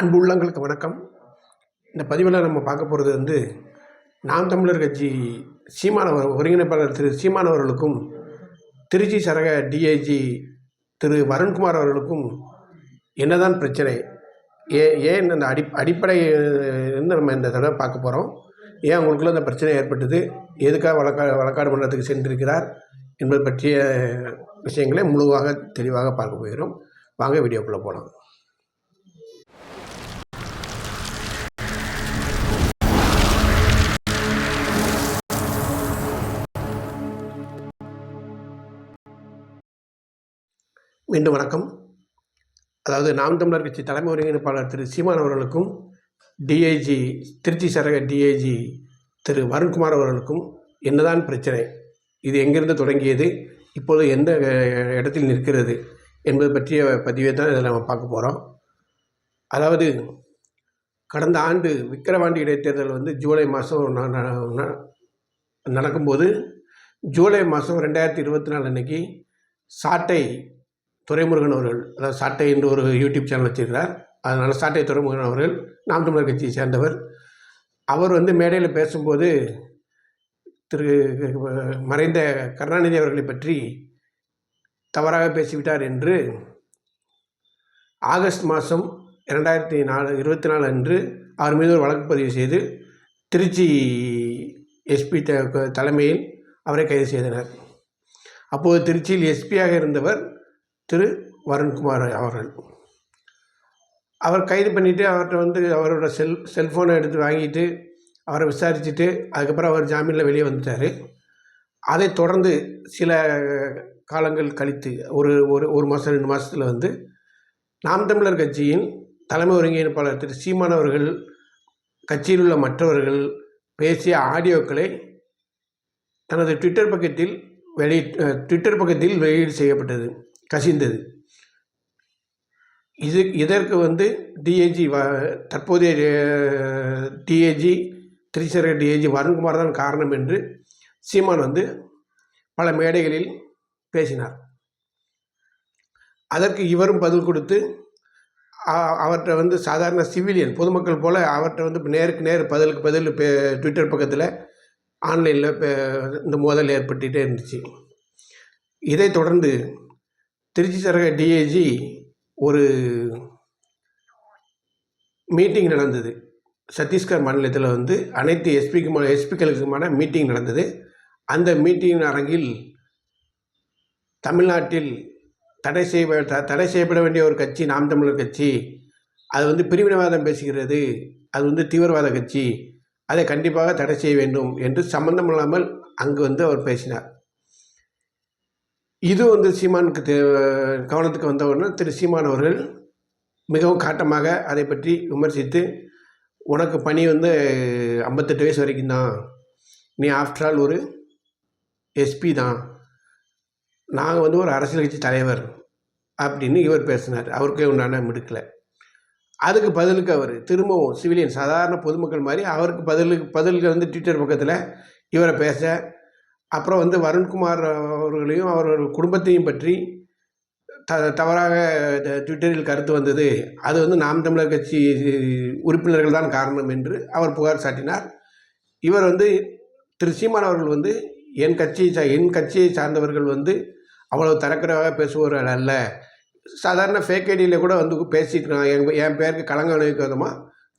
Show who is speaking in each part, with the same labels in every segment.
Speaker 1: அன்பு உள்ளங்களுக்கு வணக்கம் இந்த பதிவில் நம்ம பார்க்க போகிறது வந்து நாம் தமிழர் கட்சி சீமானவர் ஒருங்கிணைப்பாளர் திரு சீமானவர்களுக்கும் திருச்சி சரக டிஐஜி திரு வருண்குமார் அவர்களுக்கும் என்னதான் பிரச்சனை ஏ ஏன் அந்த அடி அடிப்படை இருந்து நம்ம இந்த தடவை பார்க்க போகிறோம் ஏன் அவங்களுக்குள்ள அந்த பிரச்சனை ஏற்பட்டது எதுக்காக வழக்கா வழக்காடு மன்றத்துக்கு சென்றிருக்கிறார் என்பது பற்றிய விஷயங்களை முழுவாக தெளிவாக பார்க்க போயிடும் வாங்க வீடியோக்குள்ளே போகலாம் மீண்டும் வணக்கம் அதாவது நாம் தமிழர் கட்சி தலைமை ஒருங்கிணைப்பாளர் திரு சீமான் அவர்களுக்கும் டிஐஜி திருச்சி சரக டிஐஜி திரு வருண்குமார் அவர்களுக்கும் என்னதான் பிரச்சனை இது எங்கிருந்து தொடங்கியது இப்போது எந்த இடத்தில் நிற்கிறது என்பது பற்றிய பதிவை தான் இதில் நம்ம பார்க்க போகிறோம் அதாவது கடந்த ஆண்டு விக்கிரவாண்டி இடைத்தேர்தல் வந்து ஜூலை மாதம் நடக்கும்போது ஜூலை மாதம் ரெண்டாயிரத்தி இருபத்தி நாலு அன்னைக்கு சாட்டை துரைமுருகன் அவர்கள் அதாவது சாட்டை என்று ஒரு யூடியூப் சேனல் வச்சிருக்கிறார் அதனால் சாட்டை துறைமுருகன் அவர்கள் நாம் தமிழர் கட்சியை சேர்ந்தவர் அவர் வந்து மேடையில் பேசும்போது திரு மறைந்த கருணாநிதி அவர்களை பற்றி தவறாக பேசிவிட்டார் என்று ஆகஸ்ட் மாதம் இரண்டாயிரத்தி நாலு இருபத்தி நாலு அன்று அவர் மீது ஒரு வழக்கு பதிவு செய்து திருச்சி எஸ்பி த தலைமையில் அவரை கைது செய்தனர் அப்போது திருச்சியில் எஸ்பியாக இருந்தவர் திரு வருண்குமார் அவர்கள் அவர் கைது பண்ணிவிட்டு அவர்கிட்ட வந்து அவரோட செல் செல்ஃபோனை எடுத்து வாங்கிட்டு அவரை விசாரிச்சுட்டு அதுக்கப்புறம் அவர் ஜாமீனில் வெளியே வந்துட்டார் அதை தொடர்ந்து சில காலங்கள் கழித்து ஒரு ஒரு ஒரு மாதம் ரெண்டு மாதத்தில் வந்து நாம் தமிழர் கட்சியின் தலைமை ஒருங்கிணைப்பாளர் திரு சீமான் அவர்கள் கட்சியில் உள்ள மற்றவர்கள் பேசிய ஆடியோக்களை தனது ட்விட்டர் பக்கத்தில் வெளி ட்விட்டர் பக்கத்தில் வெளியீடு செய்யப்பட்டது கசிந்தது இது இதற்கு வந்து டிஏஜி வ தற்போதைய டிஏஜி திருச்சிறை டிஏஜி வருண்குமார் தான் காரணம் என்று சீமான் வந்து பல மேடைகளில் பேசினார் அதற்கு இவரும் பதில் கொடுத்து அவற்றை வந்து சாதாரண சிவிலியன் பொதுமக்கள் போல் அவற்றை வந்து நேருக்கு நேர் பதிலுக்கு பதில் ட்விட்டர் பக்கத்தில் ஆன்லைனில் இந்த மோதல் ஏற்பட்டுகிட்டே இருந்துச்சு இதை தொடர்ந்து திருச்சி சரக டிஐஜி ஒரு மீட்டிங் நடந்தது சத்தீஸ்கர் மாநிலத்தில் வந்து அனைத்து எஸ்பிக்கு எஸ்பிக்களுக்குமான மீட்டிங் நடந்தது அந்த மீட்டிங் அரங்கில் தமிழ்நாட்டில் தடை செய்ய தடை செய்யப்பட வேண்டிய ஒரு கட்சி நாம் தமிழர் கட்சி அது வந்து பிரிவினவாதம் பேசுகிறது அது வந்து தீவிரவாத கட்சி அதை கண்டிப்பாக தடை செய்ய வேண்டும் என்று இல்லாமல் அங்கு வந்து அவர் பேசினார் இது வந்து சீமானுக்கு தெ கவனத்துக்கு வந்தவுடனே திரு சீமான் அவர்கள் மிகவும் காட்டமாக அதை பற்றி விமர்சித்து உனக்கு பணி வந்து ஐம்பத்தெட்டு வயசு வரைக்கும் தான் நீ ஆஃப்டர் ஆல் ஒரு எஸ்பி தான் நாங்கள் வந்து ஒரு அரசியல் கட்சி தலைவர் அப்படின்னு இவர் பேசினார் அவருக்கே உண்டான மிடுக்கலை அதுக்கு பதிலுக்கு அவர் திரும்பவும் சிவிலியன் சாதாரண பொதுமக்கள் மாதிரி அவருக்கு பதிலுக்கு பதிலுக்கு வந்து ட்விட்டர் பக்கத்தில் இவரை பேச அப்புறம் வந்து வருண்குமார் அவர்களையும் அவரோட குடும்பத்தையும் பற்றி த தவறாக ட்விட்டரில் கருத்து வந்தது அது வந்து நாம் தமிழர் கட்சி உறுப்பினர்கள் தான் காரணம் என்று அவர் புகார் சாட்டினார் இவர் வந்து திரு சீமான் அவர்கள் வந்து என் கட்சியை என் கட்சியை சார்ந்தவர்கள் வந்து அவ்வளோ தரக்குறையாக பேசுபவர்கள் அல்ல சாதாரண ஃபேக் ஐடியில் கூட வந்து பேசியிருக்கலாம் என் என் பேருக்கு கலங்க விளைவிக்க விதமாக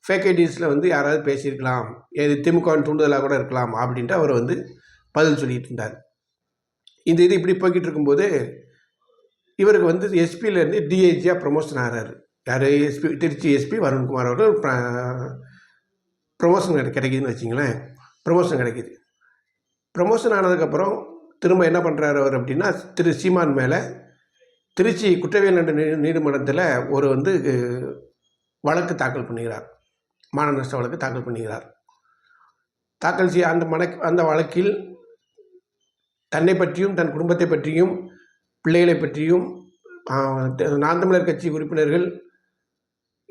Speaker 1: ஃபேக் ஐடிஸில் வந்து யாராவது பேசியிருக்கலாம் இது திமுகவின் தூண்டுதலாக கூட இருக்கலாம் அப்படின்ட்டு அவர் வந்து பதில் சொல்லிட்டு இருந்தார் இந்த இது இப்படி போய்கிட்டு இருக்கும்போது இவருக்கு வந்து எஸ்பியிலேருந்து டிஐஜியாக ப்ரமோஷன் ஆகிறாரு யார் எஸ்பி திருச்சி எஸ்பி வருண்குமார் அவர்கள் ப்ரமோஷன் கிடைக்கிதுன்னு வச்சிங்களேன் ப்ரமோஷன் கிடைக்கிது ப்ரமோஷன் ஆனதுக்கப்புறம் திரும்ப என்ன பண்ணுறாரு அவர் அப்படின்னா திரு சீமான் மேலே திருச்சி குற்றவியல் நீதிமன்றத்தில் ஒரு வந்து வழக்கு தாக்கல் பண்ணுகிறார் மான நஷ்ட வழக்கு தாக்கல் பண்ணுகிறார் தாக்கல் செய்ய அந்த மன அந்த வழக்கில் தன்னை பற்றியும் தன் குடும்பத்தை பற்றியும் பிள்ளைகளை பற்றியும் நான் தமிழர் கட்சி உறுப்பினர்கள்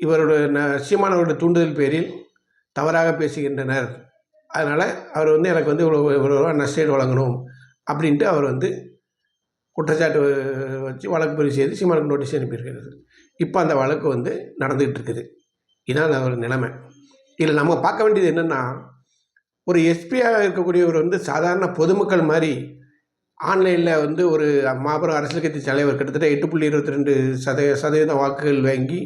Speaker 1: இவருடைய ந சீமானவர்களோட தூண்டுதல் பேரில் தவறாக பேசுகின்றனர் அதனால் அவர் வந்து எனக்கு வந்து இவ்வளோ இவ்வளோ ரூபா நஷ்டஈடு வழங்கணும் அப்படின்ட்டு அவர் வந்து குற்றச்சாட்டு வச்சு வழக்கு பதிவு செய்து சீமானுக்கு நோட்டீஸ் அனுப்பியிருக்கிறது இப்போ அந்த வழக்கு வந்து நடந்துகிட்டு இருக்குது இதுதான் ஒரு நிலைமை இதில் நம்ம பார்க்க வேண்டியது என்னென்னா ஒரு எஸ்பியாக இருக்கக்கூடியவர் வந்து சாதாரண பொதுமக்கள் மாதிரி ஆன்லைனில் வந்து ஒரு மாபெரும் அரசியல் கட்சி தலைவர் கிட்டத்தட்ட எட்டு புள்ளி இருபத்தி ரெண்டு சதவீத சதவீதம் வாக்குகள் வாங்கி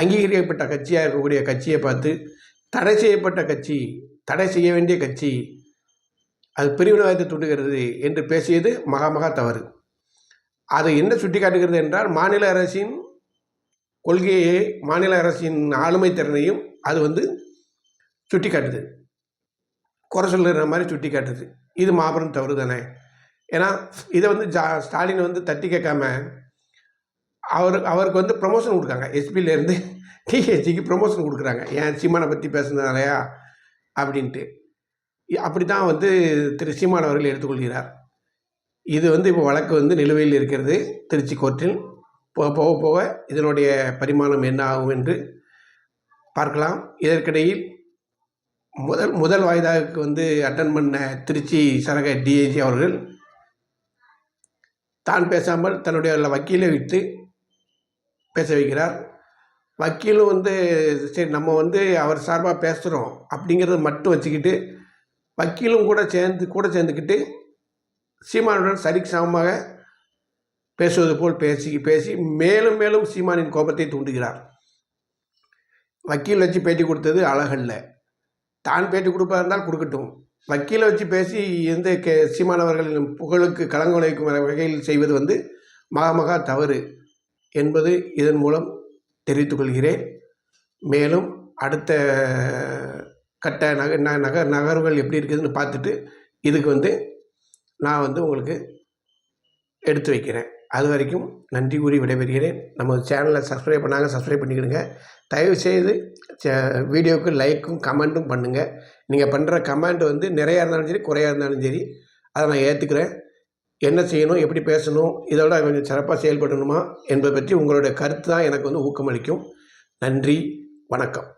Speaker 1: அங்கீகரிக்கப்பட்ட கட்சியாக இருக்கக்கூடிய கட்சியை பார்த்து தடை செய்யப்பட்ட கட்சி தடை செய்ய வேண்டிய கட்சி அது பிரிவினவாதத்தை தூண்டுகிறது என்று பேசியது மகா மகா தவறு அது என்ன சுட்டி காட்டுகிறது என்றால் மாநில அரசின் கொள்கையை மாநில அரசின் ஆளுமை திறனையும் அது வந்து சுட்டி காட்டுது குறை சொல்லுற மாதிரி சுட்டி காட்டுது இது மாபெரும் தவறு தானே ஏன்னா இதை வந்து ஜா ஸ்டாலின் வந்து தட்டி கேட்காம அவர் அவருக்கு வந்து ப்ரொமோஷன் கொடுக்காங்க எஸ்பிலேருந்து டிஹெச்சிக்கு ப்ரொமோஷன் கொடுக்குறாங்க ஏன் சீமானை பற்றி பேசுனதுனாலயா அப்படின்ட்டு அப்படி தான் வந்து திரு சீமான் அவர்கள் எடுத்துக்கொள்கிறார் இது வந்து இப்போ வழக்கு வந்து நிலுவையில் இருக்கிறது திருச்சி கோர்ட்டில் போக போக போக இதனுடைய பரிமாணம் என்ன ஆகும் என்று பார்க்கலாம் இதற்கிடையில் முதல் முதல் வாய்தாவுக்கு வந்து அட்டன் பண்ண திருச்சி சரக டிஐஜி அவர்கள் தான் பேசாமல் தன்னுடைய வக்கீலை விட்டு பேச வைக்கிறார் வக்கீலும் வந்து சரி நம்ம வந்து அவர் சார்பாக பேசுகிறோம் அப்படிங்கிறத மட்டும் வச்சுக்கிட்டு வக்கீலும் கூட சேர்ந்து கூட சேர்ந்துக்கிட்டு சீமானுடன் சரிக்கு சமமாக பேசுவது போல் பேசி பேசி மேலும் மேலும் சீமானின் கோபத்தை தூண்டுகிறார் வக்கீல் வச்சு பேட்டி கொடுத்தது அழகல்ல தான் பேட்டி கொடுப்பா இருந்தால் கொடுக்கட்டும் வக்கீலை வச்சு பேசி எந்த கே சீமானவர்களின் புகழுக்கு களங்கம் வகையில் செய்வது வந்து மகாமகா தவறு என்பது இதன் மூலம் தெரிவித்துக்கொள்கிறேன் மேலும் அடுத்த கட்ட நக நக நகர்வுகள் எப்படி இருக்குதுன்னு பார்த்துட்டு இதுக்கு வந்து நான் வந்து உங்களுக்கு எடுத்து வைக்கிறேன் அது வரைக்கும் நன்றி கூறி விடைபெறுகிறேன் நம்ம சேனலை சப்ஸ்கிரைப் பண்ணாங்க சப்ஸ்கிரைப் பண்ணிக்கிடுங்க தயவுசெய்து வீடியோவுக்கு லைக்கும் கமெண்ட்டும் பண்ணுங்கள் நீங்கள் பண்ணுற கமெண்ட் வந்து நிறையா இருந்தாலும் சரி குறையாக இருந்தாலும் சரி அதை நான் ஏற்றுக்கிறேன் என்ன செய்யணும் எப்படி பேசணும் இதோட கொஞ்சம் சிறப்பாக செயல்படணுமா என்பதை பற்றி உங்களுடைய கருத்து தான் எனக்கு வந்து ஊக்கமளிக்கும் நன்றி வணக்கம்